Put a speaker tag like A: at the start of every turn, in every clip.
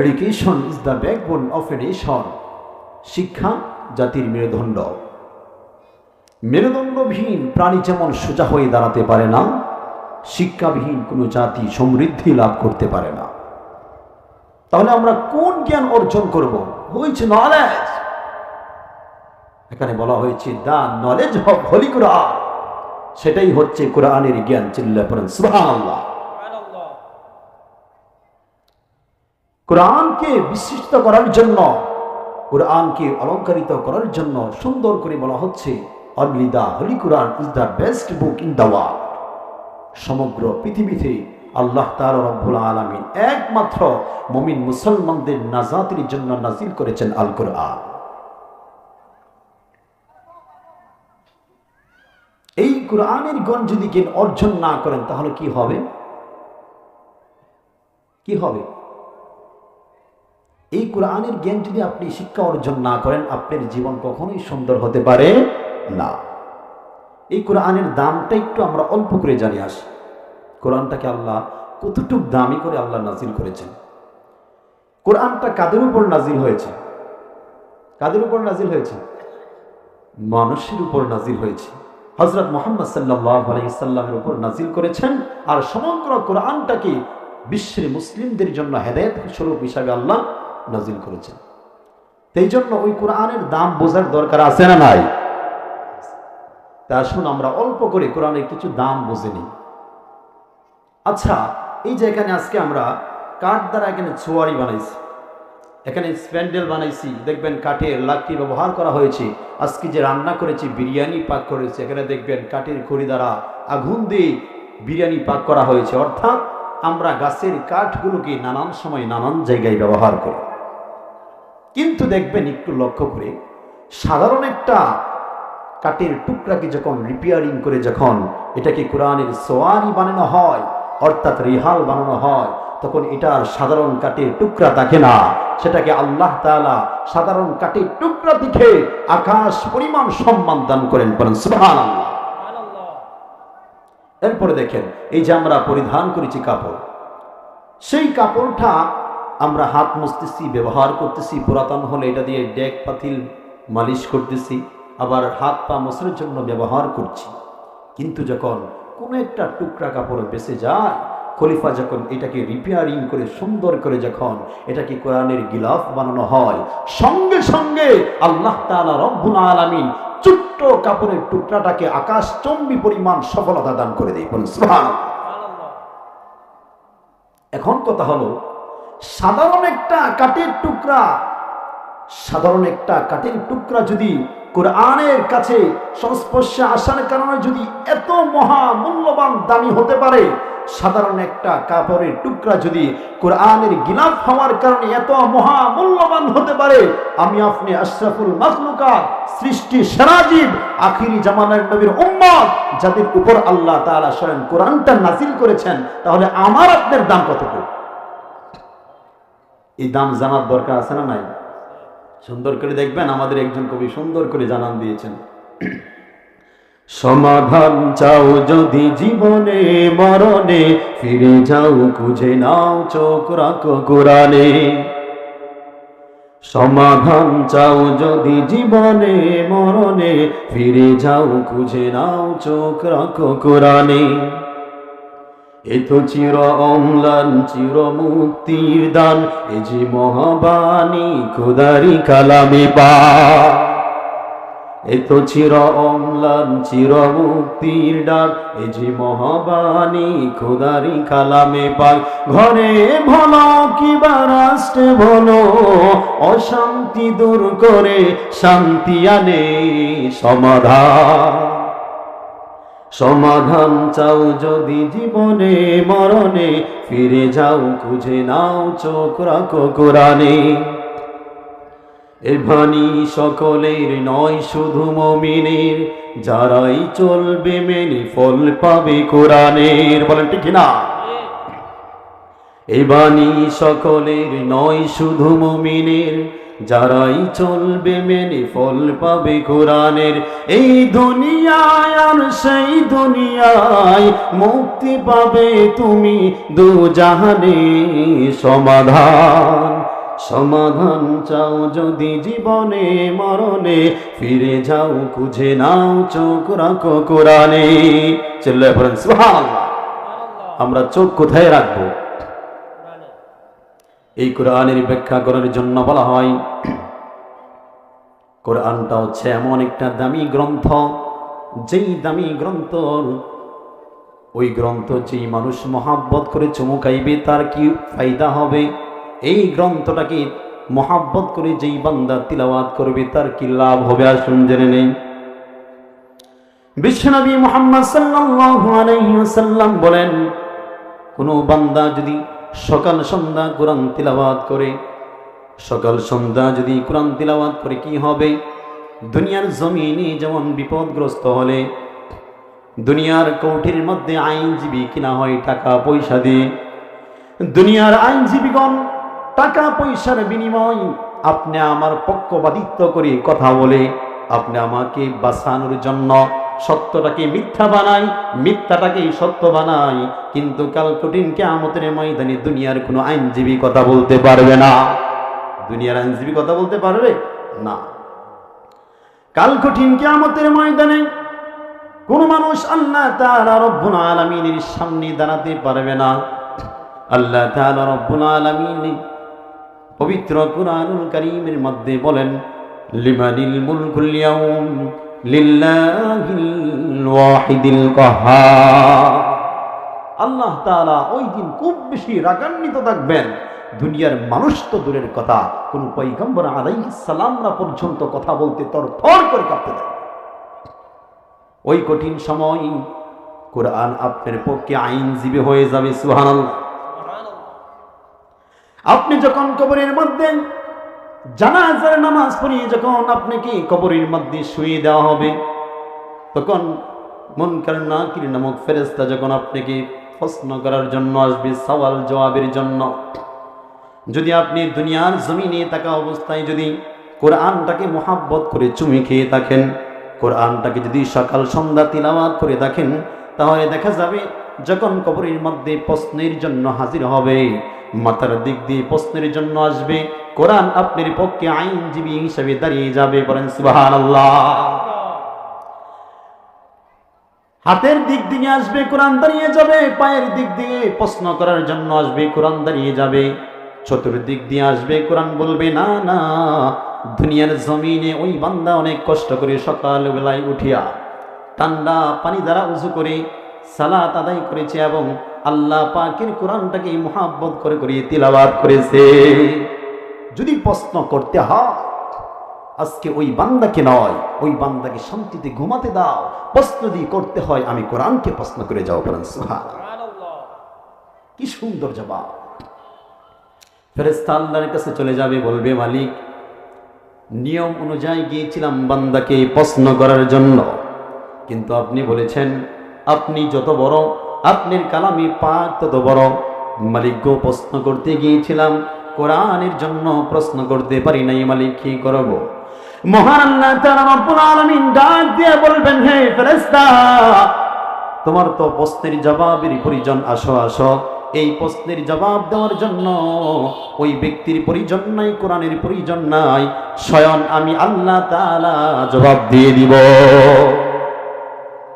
A: Education is the backbone of a nation শিক্ষা জাতির মেরুদণ্ড। মেরুদণ্ডবিহীন প্রাণী যেমন সোজা হয়ে দাঁড়াতে পারে না, শিক্ষাবিহীন কোনো জাতি সমৃদ্ধি লাভ করতে পারে না। তাহলে আমরা কোন জ্ঞান অর্জন করব? হয়েছে নলেজ এখানে বলা হয়েছে দা নলেজ হলি কোরআন সেটাই হচ্ছে কোরআনের জ্ঞান চিল্লা পড়েন, সুবহানাল্লাহ। কোরআনকে বিশিষ্ট করার জন্য, কোরআনকে অলঙ্কারিত করার জন্য সুন্দর করে বলা হচ্ছে only the holy Quran is the best book in the world. সমগ্র পৃথিবীতে আল্লাহ তাআলা রব্বুল আলামিন একমাত্র মমিন মুসলমানদের নাজাতের জন্য নাজিল করেছেন আল কোরআন এই কোরআনের গণ যদি জ্ঞান অর্জন না করেন, তাহলে কি হবে? কি হবে? এই কোরআনের জ্ঞান যদি আপনি শিক্ষা অর্জন না করেন, আপনার জীবন কখনোই সুন্দর হতে পারে না। এই কোরআনের দামটা একটু আমরা অল্প করে জানি আসি। কোরআনটাকে আল্লাহ কতটুক দামি করে আল্লাহ নাজিল করেছেন। কোরআনটা কাদের উপর নাজিল হয়েছে? কাদের উপর নাজিল হয়েছে? মানুষের উপর নাজিল হয়েছে। হজরত মোহাম্মদ সাল্লাহ আলাইসাল্লামের উপর নাজিল করেছেন। আর সমগ্র কোরআনটাকে বিশ্বের মুসলিমদের জন্য হেদায়ত স্বরূপ হিসাবে আল্লাহ নাজিল করেছেন। এই জন্য ওই কোরআনের দাম বোঝার দরকার আছে না নাই? তা আসুন আমরা অল্প করে কোরআনের কিছু দাম বুঝে নিই। আচ্ছা এই যে এখানে আজকে আমরা কাঠ দ্বারা এখানে ছোয়ারি বানাইছি, এখানে স্প্যান্ডেল বানাইছি, দেখবেন কাঠের লাকড়ি ব্যবহার করা হয়েছে, আজকে যে রান্না করেছি, বিরিয়ানি পাক করেছে, এখানে দেখবেন কাঠের খড়ি দ্বারা আগুন দিয়ে বিরিয়ানি পাক করা হয়েছে, অর্থাৎ আমরা গাছের কাঠগুলোকে নানান সময় নানান জায়গায় ব্যবহার করি। কিন্তু দেখবেন একটু লক্ষ্য করে, সাধারণ একটা কাঠের টুকরাকে যখন রিপেয়ারিং করে যখন এটাকে কোরআনের সোয়ারি বানানো হয়, অর্থাৎ রিহাল বানানো হয়, তখন এটার সাধারণ কাঠের টুকরা থাকে না। সেটাকে আল্লাহ তাআলা সাধারণ কাঠের টুকরা দিকে আকাশ পরিমাণ সম্মান দান করেন বলেন এরপরে দেখেন, এই যে আমরা পরিধান করেছি কাপড়, সেই কাপড়টা আমরা হাত মুছতেছি, ব্যবহার করতেছি, পুরাতন হলে এটা দিয়ে ডেক, পাতিল মালিশ করতেছি, আবার হাত পা মোছার জন্য ব্যবহার করছি। কিন্তু যখন কোনো একটা টুকরা কাপড় বেঁচে যায়, খলিফা যখন এটাকে রিপেয়ারিং করে, সুন্দর করে যখন এটাকে কোরআনের গিলাফ বানানো হয়, সঙ্গে সঙ্গে আল্লাহ তাআলা রব্বুল আলামিন ছোট্ট কাপড়ের টুকরাটাকে আকাশ চম্বি পরিমাণ সফলতা দান করে দেয় এখন কথা হলো সাধারণ একটা কাঠের টুকরা, সাধারণ একটা কাঠের টুকরা যদি কোরআনের কাছে সংস্পর্শে আসার কারণে যদি এত মহা মূল্যবান দামি হতে পারে, সাধারণ একটা কাপড়ের টুকরা যদি কোরআনের গিলাফ হওয়ার কারণে এত মহা মূল্যবান হতে পারে, আমি আপনি আশরাফুল মাখলুকা সৃষ্টি সেরাজীব আখিরি জামানের নবীর উম্মত, যাদের উপর আল্লাহ তাআলা স্বয়ং কোরআনটা নাজিল করেছেন, তাহলে আমার আপনার দাম কতটুকু এই দাম জানার দরকার আছে না নাই? সুন্দর করে দেখবেন, আমাদের একজন কবি সুন্দর করে জানান দিয়েছেন। সমাধান চাও যদি জীবনে, মরণে, ফিরে যাও, খুঁজে নাও, চোখ রাখো কোরআনে। সমাধান চাও যদি জীবনে, মরণে, ফিরে যাও, খুঁজে নাও, চোখ রাখো কোরআনে। এ তো চির অম্লান, চির মুক্তির দান এ যে মহাবাণী, খুদারি কালামে পা। এ তো চির অম্লান, চির মুক্তির ডাক এ যে মহাবাণী, খুদারি কালামে পাক ঘরে ভালো কিবা রাষ্ট্রে ভালো অশান্তি দূর করে শান্তি আনে সমাধান। সমাধান চাও যদি জীবনে মরণে ফিরে যাও খুঁজে নাও চোখ রাখো কোরআনে। এ ভানি সকলের নয় শুধু মমিনের। যারাই চলবে মেনে ফল পাবে কোরআনের। বলেন ঠিক না এই বাণী সকলের নয় শুধু মুমিনের। যারাই চলবে মেনে ফল পাবে কোরআনের। এই দুনিয়ায় আর সেই দুনিয়ায় মুক্তি পাবে তুমি দু জাহানে সমাধান সমাধান চাও যদি জীবনে মরণে। ফিরে যাও, খুঁজে নাও, চোখ রাখো কোরআনে। চিল্লায় আমরা চোখ কোথায় রাখব? এই কোরআনের ব্যাখ্যা করার জন্য বলা হয়, কোরআনটা হচ্ছে এমন একটা দামি গ্রন্থ, যেই দামি গ্রন্থ, ওই গ্রন্থ যেই মানুষ মহাব্বত করে চমকাইবে তার কি ফায়দা হবে? এই গ্রন্থটাকে মহাব্বত করে যেই বান্দা তিলাওয়াত করবে, তার কি লাভ হবে? আসুন জেনে নেই। বিশ্বনবী মোহাম্মদ ওয়াসাল্লাম বলেন, কোনো বান্দা যদি সকাল সন্ধ্যা কোরআন তিলাওয়াত করে। সকাল সন্ধ্যা যদি কোরআন তিলাওয়াত করে কি হবে? দুনিয়ার জমিনে যেমন বিপদগ্রস্ত হলে, দুনিয়ার কৌঠির মধ্যে আইনজীবী কিনা হয় টাকা পয়সা দিয়ে। দুনিয়ার আইনজীবীগণ টাকা পয়সার বিনিময় আপনি আমার পক্ষপাতিত্ব করে কথা বলে, আপনি আমাকে বাঁচানোর জন্য সত্যটাকে মিথ্যা বানাই মিথ্যাটাকে সত্য বানাই। কিন্তু কাল কঠিন আমতের ময়দানে দুনিয়ার কোনো আইনজীবী কথা বলতে পারবে না। দুনিয়ার আইনজীবী কথা বলতে পারবে? না। কাল কঠিন কেয়ামতের ময়দানে কোন মানুষ আল্লাহ তাআলা রব্বুল আলামিনের সামনে দাঁড়াতে পারবে না। আল্লাহ তাআলা রব্বুল আলামিন পবিত্র কুরআনুল কারীমের মধ্যে বলেন, লিমানিল মুলকুল ইয়াউম? আল্লাহ তাআলা ওই দিন খুব বেশি রাগান্বিত থাকবেন। দুনিয়ার মানুষ তো দূরের কথা, কোন পৈগম্বর আলাইহিস সালামরা পর্যন্ত কথা বলতে তর থর করে কাঁপতে ওই কঠিন সময় কোরআন আপনার পক্ষে আইনজীবী হয়ে যাবে, সুবহানাল্লাহ। আপনি যখন কবরের মধ্যে জানাজার নামাজ পড়িয়ে যখন আপনাকে কবরের মধ্যে শুয়ে দেওয়া হবে, তখন মন মনকার নাকির নামক ফেরেস্তা যখন আপনাকে প্রশ্ন করার জন্য আসবে, সওয়াল জবাবের জন্য, যদি আপনি দুনিয়ার জমিনে থাকা অবস্থায় যদি কোরআনটাকে মোহাব্বত করে চুমি খেয়ে থাকেন, কোরআনটাকে যদি সকাল সন্ধ্যা তিলাওয়াত করে দেখেন তাহলে দেখা যাবে যখন কবরের মধ্যে প্রশ্নের জন্য হাজির হবে, মাথার দিক দিয়ে প্রশ্নের জন্য আসবে কোরআন আপনার পক্ষে আইনজীবী হিসেবে দাঁড়িয়ে যাবে বলেন সুবহানাল্লাহ। হাতের দিক দিয়ে আসবে, কোরআন দাঁড়িয়ে যাবে, পায়ের দিক দিয়ে প্রশ্ন করার জন্য আসবে, কোরআন দাঁড়িয়ে যাবে। চতুর্দিক দিয়ে আসবে, কোরআন বলবে, না না, দুনিয়ার জমিনে ওই বান্দা অনেক কষ্ট করে সকাল বেলায় উঠিয়া ঠান্ডা পানি দ্বারা উজু করে সালাত আদায় করেছে এবং আল্লাহ পাকের কোরআনটাকে মহাব্বত করে করে তিলাবাত করেছে। যদি প্রশ্ন করতে হয়, আজকে ওই বান্দাকে নয়, ওই বান্দাকে শান্তিতে ঘুমাতে দাও। প্রশ্ন দিয়ে করতে হয়, আমি কোরআনকে প্রশ্ন করে যাও করেন সুহান কি সুন্দর জবাব। ফেরেস্তা কাছে চলে যাবে, বলবে, মালিক, নিয়ম অনুযায়ী গিয়েছিলাম বান্দাকে প্রশ্ন করার জন্য। কিন্তু আপনি বলেছেন, আপনি যত বড়, আপনার কালামি পাক তত বড়। মালিক গো প্রশ্ন করতে গিয়েছিলাম কোরআনের জন্য প্রশ্ন করতে পারি নাই, মালিক, কি করব? মহান আল্লাহ তাআলা রব্বুল আলামিন ডাক দিয়ে বলবেন, হে ফেরেশতা, তোমার তো প্রশ্নের জবাবের পরিজন আসো আসো। এই প্রশ্নের জবাব দেওয়ার জন্য ওই ব্যক্তির পরিজন নাই, কোরআনের পরিজন নাই। স্বয়ং আমি আল্লাহ তাআলা জবাব দিয়ে দিব।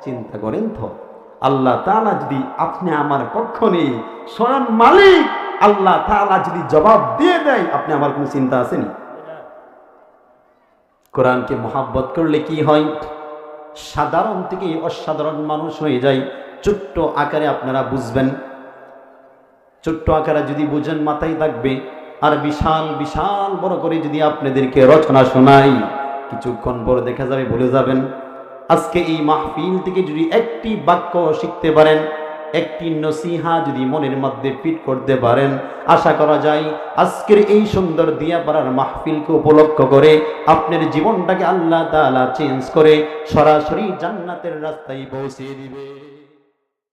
A: চিন্তা করেন তো, আল্লাহ তাআলা যদি আপনি আমার পক্ষ নেই, স্বয়ং মালিক আল্লাহ তাআলা যদি জবাব দিয়ে দেয়, আপনি আমার কোনো চিন্তা আসেনি? কোরআনকে মহাব্বত করলে কি হয়? সাধারণ থেকে অসাধারণ মানুষ হয়ে যায়। ছোট্ট আকারে আপনারা বুঝবেন। ছোট্ট আকারে যদি বুঝেন, মাথায় থাকবে। আর বিশাল বিশাল বড় করে যদি আপনাদেরকে রচনা শোনাই, কিছুক্ষণ পরে দেখা যাবে ভুলে যাবেন। আজকে এই মাহফিল থেকে যদি একটি বাক্য শিখতে পারেন একটি নসিহা যদি মনের মধ্যে ফিট করতে পারেন, আশা করা যায় আজকের এই সুন্দর দিয়া পাড়ার মাহফিলকে উপলক্ষ করে আপনার জীবনটাকে আল্লাহ তালা চেঞ্জ করে সরাসরি জান্নাতের রাস্তায় পৌঁছে দিবে।